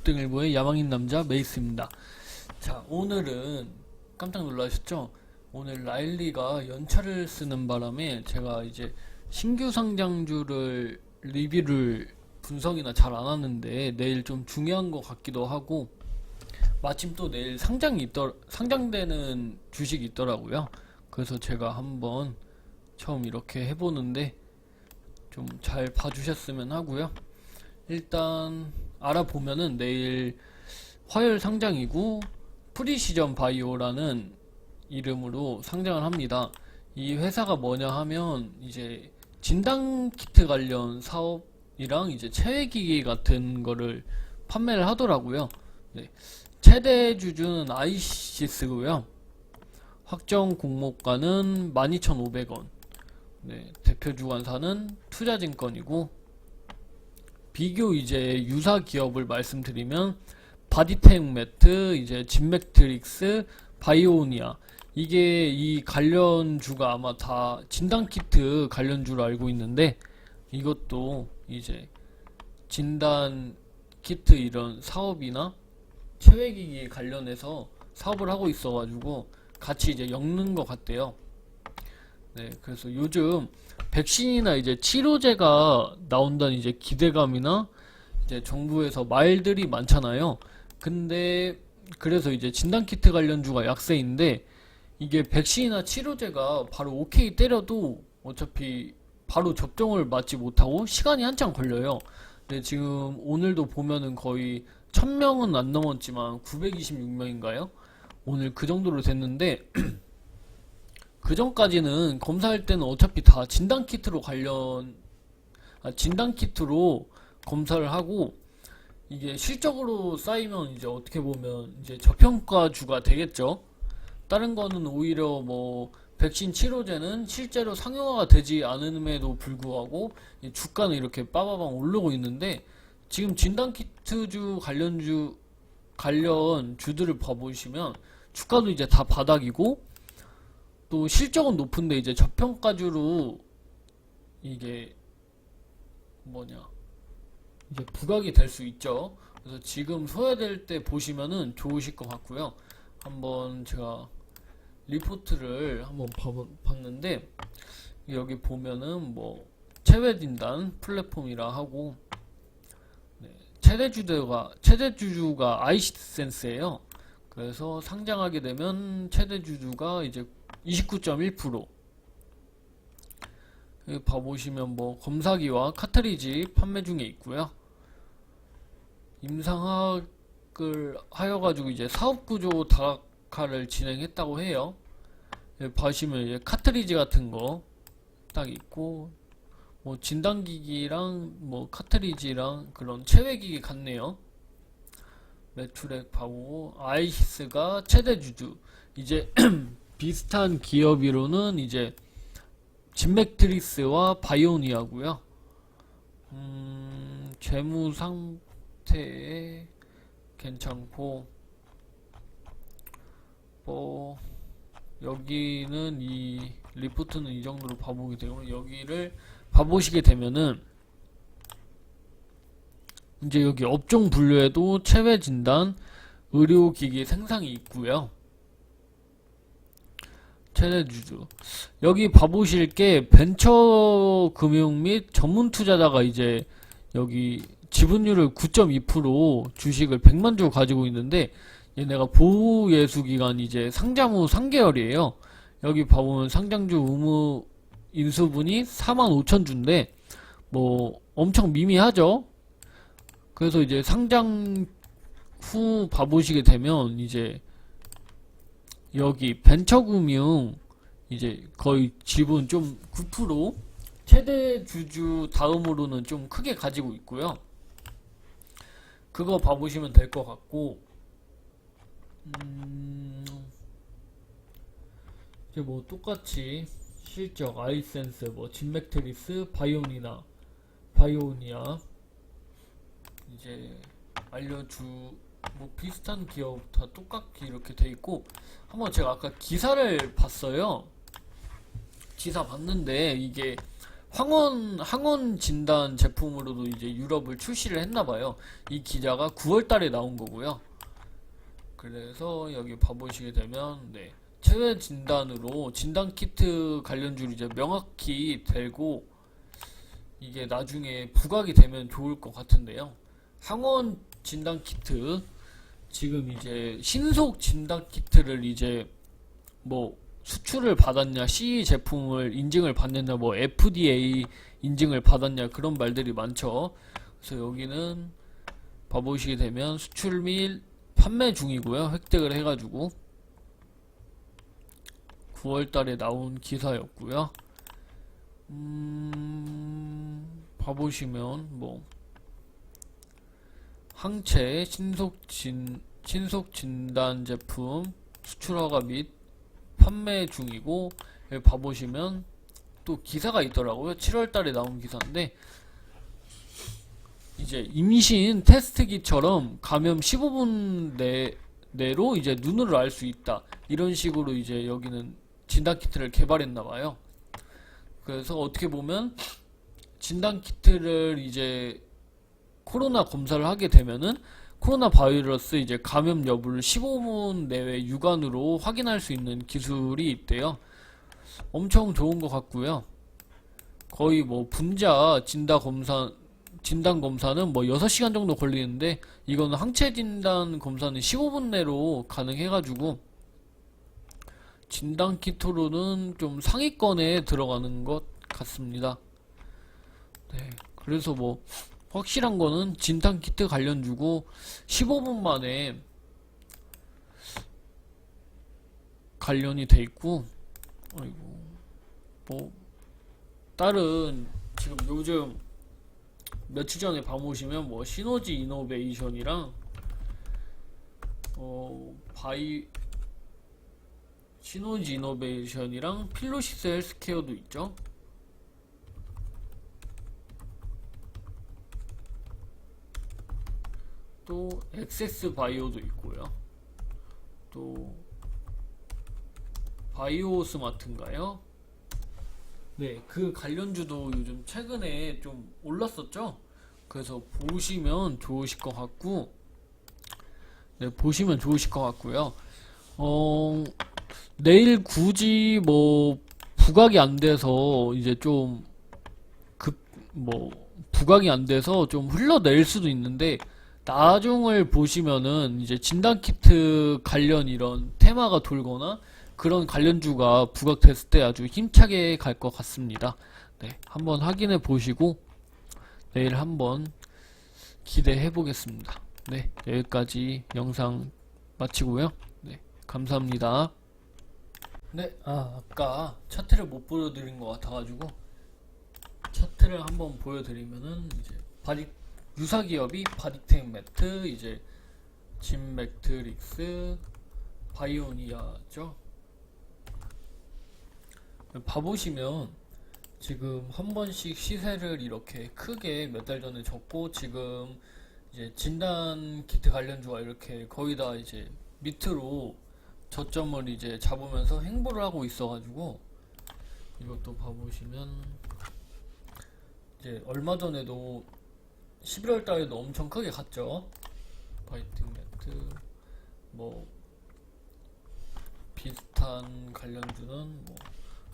급등일보의 야망인 남자 메이스입니다. 자, 오늘은 깜짝 놀라셨죠? 오늘 라일리가 연차를 쓰는 바람에 제가 이제 신규 상장주를 리뷰를 분석이나 잘 안 하는데 내일 좀 중요한 것 같기도 하고 마침 또 내일 상장이 있더 상장되는 주식이 있더라고요. 그래서 제가 한번 처음 이렇게 해보는데 좀 잘 봐주셨으면 하고요. 일단 알아보면은 내일 화요일 상장이고 프리시전 바이오라는 이름으로 상장을 합니다. 이 회사가 뭐냐 하면 이제 진단 키트 관련 사업이랑 이제 체외기기 같은 거를 판매를 하더라고요. 네. 최대 주주는 아이시스고요. 확정 공모가는 12,500원. 네, 대표 주관사는 투자증권이고 비교 이제 유사 기업을 말씀드리면 바디텍 매트, 이제 진맥트릭스, 바이오니아 이게 이 관련주가 아마 다 진단키트 관련주로 알고 있는데 이것도 이제 진단 키트 이런 사업이나 체외기기 관련해서 사업을 하고 있어가지고 같이 이제 엮는 것 같대요. 네, 그래서 요즘 백신이나 이제 치료제가 나온다는 이제 기대감이나 이제 정부에서 말들이 많잖아요. 근데 그래서 이제 진단키트 관련주가 약세인데 이게 백신이나 치료제가 바로 오케이 때려도 어차피 바로 접종을 맞지 못하고 시간이 한참 걸려요. 근데 지금 오늘도 보면은 거의 1000명은 안 넘었지만 926명인가요? 오늘 그 정도로 됐는데 그 전까지는 검사할 때는 어차피 다 진단 키트로 관련 아, 진단 키트로 검사를 하고 이게 실적으로 쌓이면 이제 어떻게 보면 이제 저평가주가 되겠죠. 다른 거는 오히려 뭐 백신 치료제는 실제로 상용화가 되지 않음에도 불구하고 이 주가는 이렇게 빠바방 오르고 있는데 지금 진단키트주 관련주 관련 주들을 봐보시면 주가도 이제 다 바닥이고 또 실적은 높은데 이제 저평가주로 이게 뭐냐 이제 부각이 될 수 있죠. 그래서 지금 소외될 때 보시면은 좋으실 것 같고요. 한번 제가 리포트를 한번 봐- 봤는데 여기 보면은 뭐 체외 진단 플랫폼이라 하고 네, 최대 주주가 최대 주주가 아이시센스예요. 그래서 상장하게 되면 최대 주주가 이제 29.1% 여기 봐보시면 뭐 검사기와 카트리지 판매 중에 있고요. 임상학을 하여가지고 이제 사업구조 다각화를 진행했다고 해요. 여기 보시면 이제 카트리지 같은 거 딱 있고 뭐 진단기기랑 뭐 카트리지랑 그런 체외기기 같네요. 매출액 봐보고 아이시스가 최대 주주 이제 비슷한 기업이로는 이제 진맥트리스와 바이오니아고요. 음, 재무 상태 괜찮고 뭐 여기는 이 리포트는 이 정도로 봐보게 되고 여기를 봐보시게 되면은 이제 여기 업종 분류에도 체외 진단, 의료기기 생산이 있고요. 최대 주주. 여기 봐보실 게 벤처 금융 및 전문 투자자가 이제 여기 지분율을 9.2% 주식을 100만 주 가지고 있는데 얘네가 보호 예수 기간 이제 상장 후 3개월이에요. 여기 봐보면 상장주 의무 인수분이 4만 5천 주인데 뭐 엄청 미미하죠. 그래서 이제 상장 후 봐보시게 되면 이제 여기 벤처금융 이제 거의 지분 좀 9% 최대 주주 다음으로는 좀 크게 가지고 있고요. 그거 봐보시면 될 것 같고 음, 이제 뭐 똑같이 실적 아이센스 뭐 진맥트리스 바이오니나 바이오니아 이제 알려주 뭐 비슷한 기업 다 똑같이 이렇게 돼 있고 한번 제가 아까 기사를 봤어요. 기사 봤는데 이게 항원 항원 진단 제품으로도 이제 유럽을 출시를 했나 봐요. 이 기자가 9월 달에 나온 거고요. 그래서 여기 봐 보시게 되면 네. 체외 진단으로 진단 키트 관련주를 이제 명확히 되고 이게 나중에 부각이 되면 좋을 것 같은데요. 항원 진단 키트 지금 이제 신속 진단 키트를 이제 뭐 수출을 받았냐, CE 제품을 인증을 받느냐, 뭐 FDA 인증을 받았냐 그런 말들이 많죠. 그래서 여기는 봐보시게 되면 수출 및 판매 중이고요. 획득을 해가지고 9월달에 나온 기사였고요. 음, 봐보시면 뭐 항체 신속 진 신속 진단 제품 수출 허가 및 판매 중이고 여기 봐보시면 또 기사가 있더라고요. 7월달에 나온 기사인데 이제 임신 테스트기처럼 감염 15분 내 내로 이제 눈으로 알 수 있다. 이런 식으로 이제 여기는 진단 키트를 개발했나 봐요. 그래서 어떻게 보면 진단 키트를 이제 코로나 검사를 하게 되면은 코로나 바이러스 이제 감염 여부를 15분 내외 육안으로 확인할 수 있는 기술이 있대요. 엄청 좋은 것 같고요. 거의 뭐 분자 진단 검사 진단 검사는 뭐 6시간 정도 걸리는데 이거는 항체 진단 검사는 15분 내로 가능해 가지고 진단 키트로는 좀 상위권에 들어가는 것 같습니다. 네, 그래서 뭐 확실한 거는 진단 키트 관련 주고 15분 만에 관련이 돼 있고 아이고 뭐 다른 지금 요즘 며칠 전에 봐보시면 뭐 시너지 이노베이션이랑 어 바이 시너지 이노베이션이랑 필로시스 헬스케어도 있죠. 또 엑세스 바이오도 있고요. 또 바이오 스마트인가요? 네, 그 관련주도 요즘 최근에 좀 올랐었죠? 그래서 보시면 좋으실 것 같고, 네, 보시면 좋으실 것 같고요. 어, 내일 굳이 뭐, 부각이 안 돼서 이제 좀, 급, 뭐, 부각이 안 돼서 좀 흘러낼 수도 있는데, 나중을 보시면은 이제 진단 키트 관련 이런 테마가 돌거나 그런 관련주가 부각됐을 때 아주 힘차게 갈 것 같습니다. 네, 한번 확인해 보시고 내일 한번 기대해 보겠습니다. 네, 여기까지 영상 마치고요. 네, 감사합니다. 네, 아, 아까 차트를 못 보여드린 것 같아가지고 차트를 한번 보여드리면은 이제 바디 유사 기업이 바디텍 매트, 이제 진 매트릭스, 바이오니아죠. 봐보시면 지금 한 번씩 시세를 이렇게 크게 몇 달 전에 줬고 지금 이제 진단 키트 관련주가 이렇게 거의 다 이제 밑으로 저점을 이제 잡으면서 행보를 하고 있어가지고 이것도 봐보시면 이제 얼마 전에도 11월 달에도 엄청 크게 갔죠. 바이팅 매트 뭐 비슷한 관련주는 뭐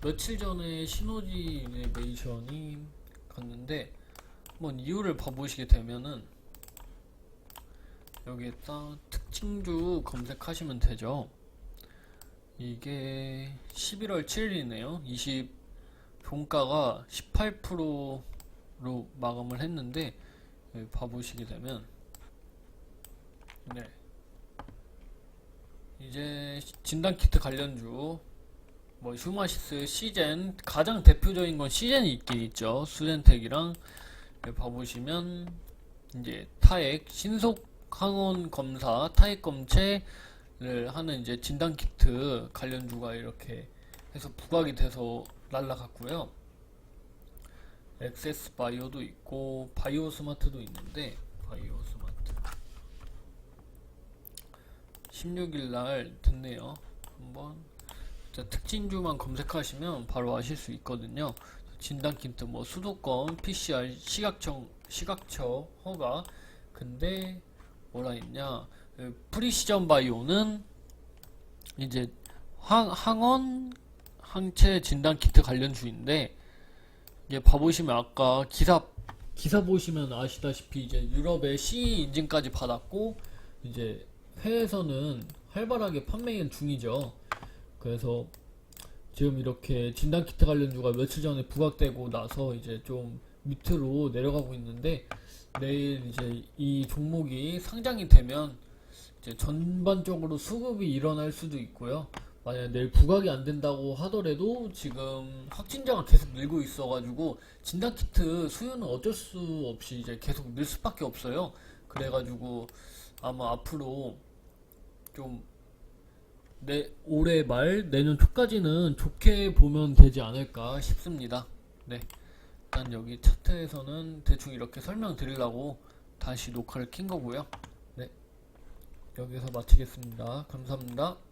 며칠 전에 시노지 이네베이션이 갔는데 한번 이유를 봐보시게 되면은 여기에다 특징주 검색하시면 되죠. 이게 11월 7일이네요. 20 종가가 18%로 마감을 했는데 봐보시게 되면 네 이제 진단 키트 관련주 뭐 휴마시스, 시젠 가장 대표적인 건 시젠이 있긴 있죠. 수젠텍이랑 봐보시면 이제 타액 신속 항원 검사 타액 검체를 하는 이제 진단 키트 관련주가 이렇게 해서 부각이 돼서 날라갔고요. 엑세스 바이오도 있고 바이오 스마트도 있는데 바이오 스마트 16일 날 됐네요. 한번 자, 특징주만 검색하시면 바로 아실 수 있거든요. 진단 키트 뭐 수도권, PCR, 시각청, 시각처 허가. 근데 뭐라 했냐? 그 프리시전 바이오는 이제 항, 항원 항체 진단 키트 관련 주인데 이제 봐보시면 아까 기사 기사 보시면 아시다시피 이제 유럽에 CE 인증까지 받았고 이제 해외에서는 활발하게 판매 중이죠. 그래서 지금 이렇게 진단 키트 관련주가 며칠 전에 부각되고 나서 이제 좀 밑으로 내려가고 있는데 내일 이제 이 종목이 상장이 되면 이제 전반적으로 수급이 일어날 수도 있고요. 만약 내일 부각이 안 된다고 하더라도 지금 확진자가 계속 늘고 있어가지고 진단키트 수요는 어쩔 수 없이 이제 계속 늘 수밖에 없어요. 그래가지고 아마 앞으로 좀 내, 올해 말 내년 초까지는 좋게 보면 되지 않을까 싶습니다. 네. 일단 여기 차트에서는 대충 이렇게 설명드리려고 다시 녹화를 킨 거고요. 네. 여기서 마치겠습니다. 감사합니다.